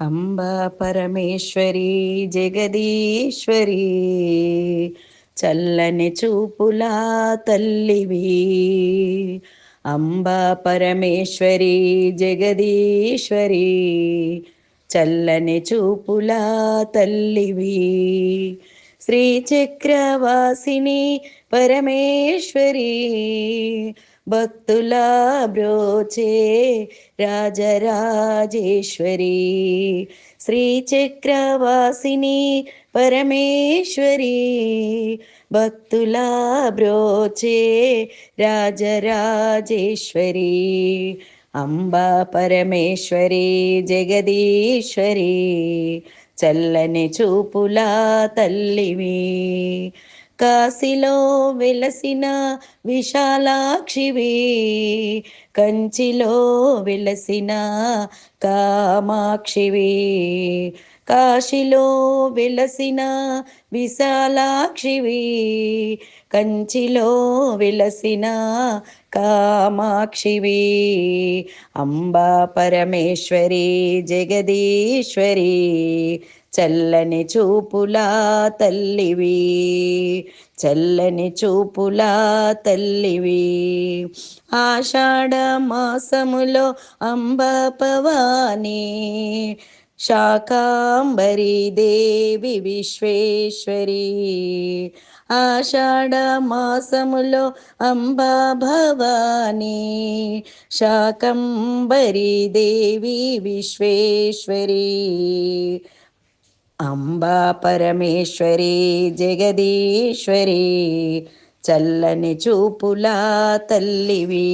అంబా పరమేశ్వరి జగదీశ్వరి చల్లని చూపులా తల్లివి. అంబా పరమేశ్వరి జగదీశ్వరి చల్లని చూపులా తల్లివి. శ్రీచక్రవాసిని పరమేశ్వరి భక్తుల బ్రోచే రాజరాజేశ్వరి. శ్రీచక్రవాసిని పరమేశ్వరి. భక్తుల బ్రోచే రాజరాజేశ్వరి. అంబా పరమేశ్వరి జగదీశ్వరి. చల్లని చూపులా తల్లివి. కాశీలో వెలసిన విశాలాక్షివే కంచిలో వెలసిన కామాక్షివే కాశీలో వెలసిన విశాలాక్షివి కంచిలో వెలసిన కామాక్షివి అంబా పరమేశ్వరి జగదీశ్వరి చల్లని చూపులా తల్లివి చల్లని చూపులా తల్లివి. ఆషాఢ మాసములో అంబ పవాని శాకాంబరి దేవి విశ్వేశ్వరి. ఆషాఢ మాసములో అంబా భవాని శాకంబరి దేవి విశ్వేశ్వరి. అంబా పరమేశ్వరి జగదీశ్వరి చల్లని చూపులా తల్లివి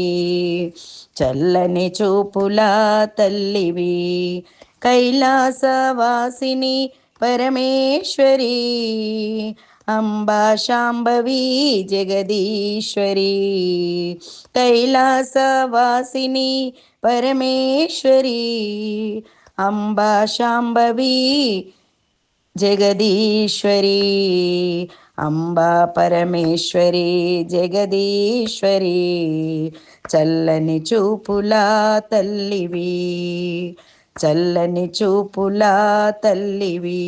చల్లని చూపులా తల్లివి కైలాసవాసిని పరమేశ్వరి అంబా శాంభవి జగదీశ్వరి కైలాసవాసిని పరమేశ్వరి అంబా శాంభవి జగదీశ్వరి అంబా పరమేశ్వరి జగదీశ్వరి చల్లని చూపులా తల్లివి చల్లని చూపులా తల్లివి.